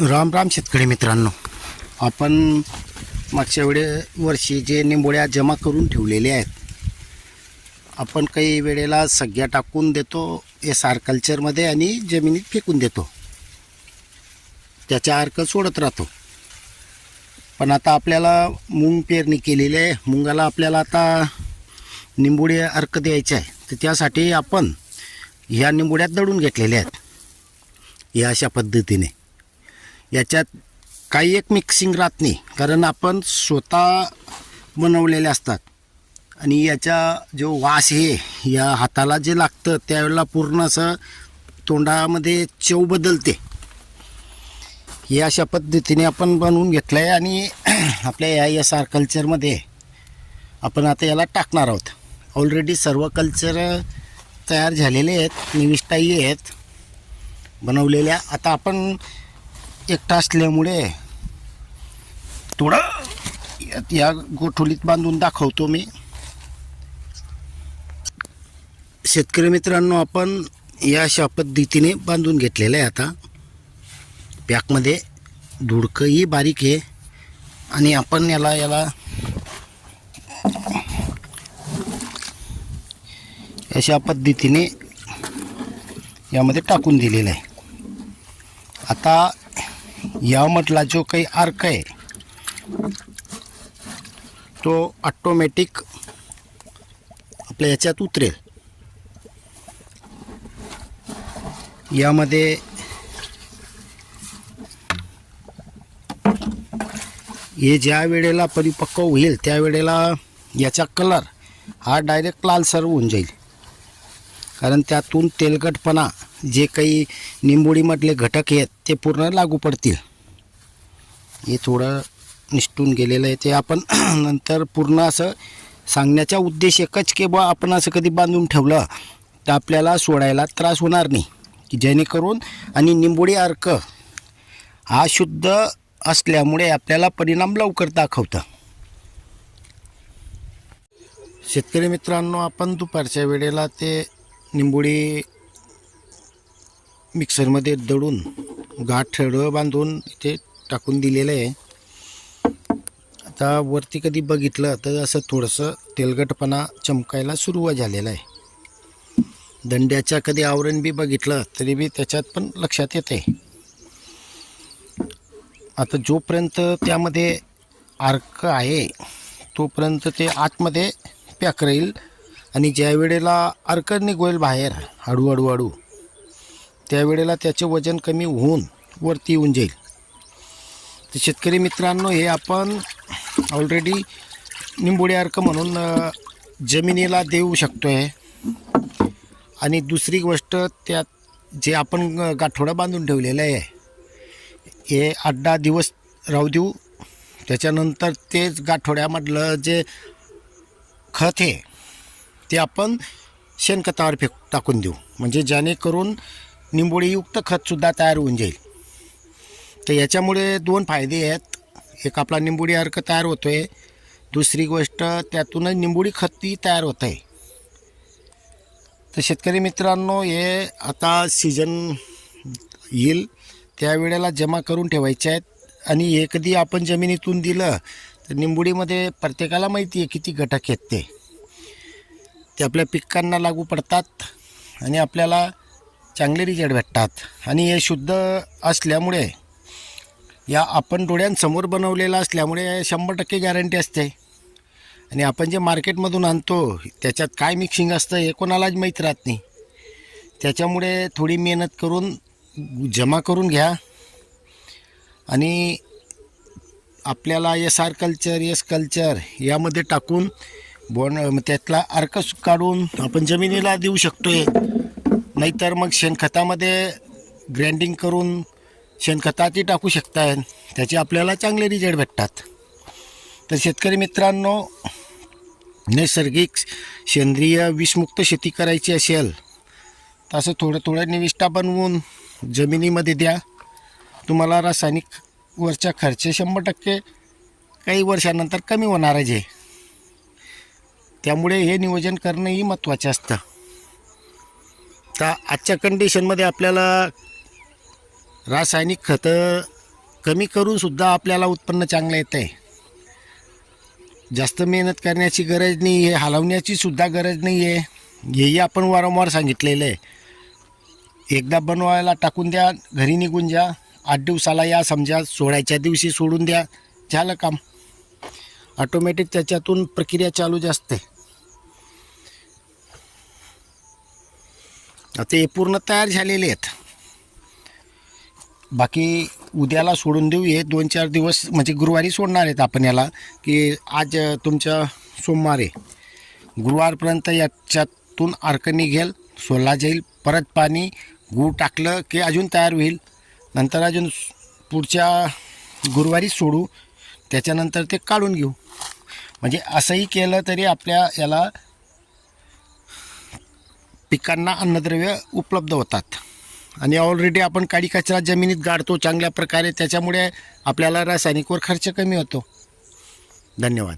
राम राम शेतकरी मित्रांनो. आपण मागच्या वेळे वर्षी जे निंबोळ्या जमा करून ठेवलेल्या आहेत आपण काही वेळेला सगळ्या टाकून देतो एस आर कल्चरमध्ये आणि जमिनीत फेकून देतो. त्याचा अर्क सोडत राहतो. पण आता आपल्याला मूंग पेरणी केलेली आहे. मुंगाला आपल्याला आता निंबोळी अर्क द्यायचे आहे. तर त्यासाठी आपण ह्या निंबोळ्यात दळून घेतलेल्या आहेत. या अशा पद्धतीने. याच्यात काही एक मिक्सिंग राहत नाही. कारण आपण स्वतः बनवलेले असतात. आणि याचा जो वास आहे या हाताला जे लागतं त्यावेळेला पूर्ण असं तोंडामध्ये चव बदलते. हे अशा पद्धतीने आपण बनवून घेतलं आहे आणि आपल्या या एस आर कल्चरमध्ये आपण आता याला टाकणार आहोत. ऑलरेडी सर्व कल्चर तयार झालेले आहेत निविष्टाही आहेत. बनवलेल्या. आता आपण एकटा असल्यामुळे थोडं यात- या गोठोलीत बांधून दाखवतो मी. शेतकरी मित्रांनो आपण या अशा पद्धतीने बांधून घेतलेलं आहे आता. पॅकमध्ये धुडकंही बारीक आहे आणि आपण याला याला अशा पद्धतीने यामध्ये टाकून दिलेलं आहे. आता यामधला जो काही आर्क आहे तो ऑटोमॅटिक आपल्या याच्यात उतरेल. यामध्ये हे ज्या वेळेला परिपक्व होईल त्यावेळेला याचा कलर हा डायरेक्ट लालसर होऊन जाईल. कारण त्यातून तेलकटपणा जे काही निंबोळीमधले घटक आहेत ते पूर्ण लागू पडतील. हे थोडं निष्ठून गेलेलं आहे. ते आपण नंतर पूर्ण असं सांगण्याचा उद्देश एकच की बा आपण असं कधी बांधून ठेवलं तर आपल्याला सोडायला त्रास होणार नाही. की जेणेकरून आणि निंबोळी अर्क हा शुद्ध असल्यामुळे आपल्याला परिणाम लवकर दाखवतं. शेतकरी मित्रांनो आपण दुपारच्या वेळेला ते निंबोळी मिक्सरमध्ये दळून गाठडं बांधून ते टाकून दिलेलं आहे. आता वरती कधी बघितलं तर असं थोडंसं तेलगटपणा चमकायला सुरुवात झालेला आहे. दंड्याच्या कधी आवरण बी बघितलं तरी बी त्याच्यात पण लक्षात येते आता जोपर्यंत त्यामध्ये अर्क आहे तोपर्यंत ते आतमध्ये पॅक राहील आणि ज्या वेळेला अर्क निघेल बाहेर हळूहळू हळू त्यावेळेला त्याचे वजन कमी होऊन वरती येऊन जाईल. तर शेतकरी मित्रांनो हे आपण ऑलरेडी निंबोडी अर्क म्हणून जमिनीला देऊ शकतो आहे आणि दुसरी गोष्ट त्यात जे आपण गाठोडा बांधून ठेवलेलं आहे हे आठ दहा दिवस राहू देऊ. त्याच्यानंतर तेच गाठोड्यामधलं जे खत आहे ते आपण शेणखतावर फेक टाकून देऊ. म्हणजे जेणेकरून निंबोळीयुक्त खतसुद्धा तयार होऊन जाईल. तर याच्यामुळे दोन फायदे आहेत. एक आपला निंबोडी अर्क तयार होतो आहे दुसरी गोष्ट त्यातूनच निंबोडी खतही तयार होत आहे तर शेतकरी मित्रांनो हे आता सीजन येईल. त्यावेळेला जमा करून ठेवायचे आहेत. आणि हे कधी आपण जमिनीतून दिलं तर निंबोडीमध्ये प्रत्येकाला माहिती आहे किती घटक आहेत ते. ते आपल्या पिकांना लागू पडतात आणि आपल्याला चांगले रिजल्ट भेटतात. आणि हे शुद्ध असल्यामुळे या आपण डोळ्यांसमोर बनवलेलं असल्यामुळे शंभर टक्के गॅरंटी असते. आणि आपण जे मार्केटमधून आणतो त्याच्यात काय मिक्सिंग असतं हे कोणालाच माहीत राहत नाही. त्याच्यामुळे थोडी मेहनत करून जमा करून घ्या. आणि आपल्याला S R culture S culture यामध्ये टाकून बोन त्यातला अर्क काढून आपण जमिनीला देऊ शकतो आहे नाहीतर मग शेणखतामध्ये ग्राइंडिंग करून शेणखतातही टाकू शकताय. त्याचे आपल्याला चांगले रिजल्ट भेटतात. तर शेतकरी मित्रांनो नैसर्गिक सेंद्रिय विषमुक्त शेती करायची असेल तर असं थोडं थोडं निविष्ठा बनवून जमिनीमध्ये द्या. तुम्हाला रासायनिक वरचा खर्च शंभर टक्के काही वर्षानंतर कमी होणार आहे जे. त्यामुळे हे नियोजन करणंही महत्त्वाचं असतं. तर आजच्या कंडिशनमध्ये आपल्याला रासायनिक खतं कमी करूनसुद्धा आपल्याला उत्पन्न चांगलं येतं आहे जास्त मेहनत करण्याची गरज नाही आहे हलवण्याचीसुद्धा गरज नाही आहे हेही आपण वारंवार सांगितलेलं आहे. एकदा बनवायला टाकून द्या घरी निघून जा आठ दिवसाला या समजा सोडायच्या दिवशी सोडून द्या झालं काम. ऑटोमॅटिक त्याच्यातून प्रक्रिया चालू असते आता हे पूर्ण तयार झालेले आहेत. बाकी उद्याला सोडून देऊ. हे दोन चार दिवस म्हणजे गुरुवारी सोडणार आहेत आपण याला की आज तुमच्या सोमवार. आहे गुरुवारपर्यंत याच्यातून अर्क निघेल सोला जाईल परत पाणी गूळ टाकलं की अजून तयार होईल. नंतर अजून पुढच्या गुरुवारी सोडू. त्याच्यानंतर ते काढून घेऊ. म्हणजे असंही केलं तरी आपल्या याला पिकांना अन्नद्रव्य उपलब्ध होतात. आणि ऑलरेडी आपण काडी कचरा जमिनीत गाडतो चांगल्या प्रकारे त्याच्यामुळे आपल्याला रासायनिकवर खर्च कमी होतो. धन्यवाद.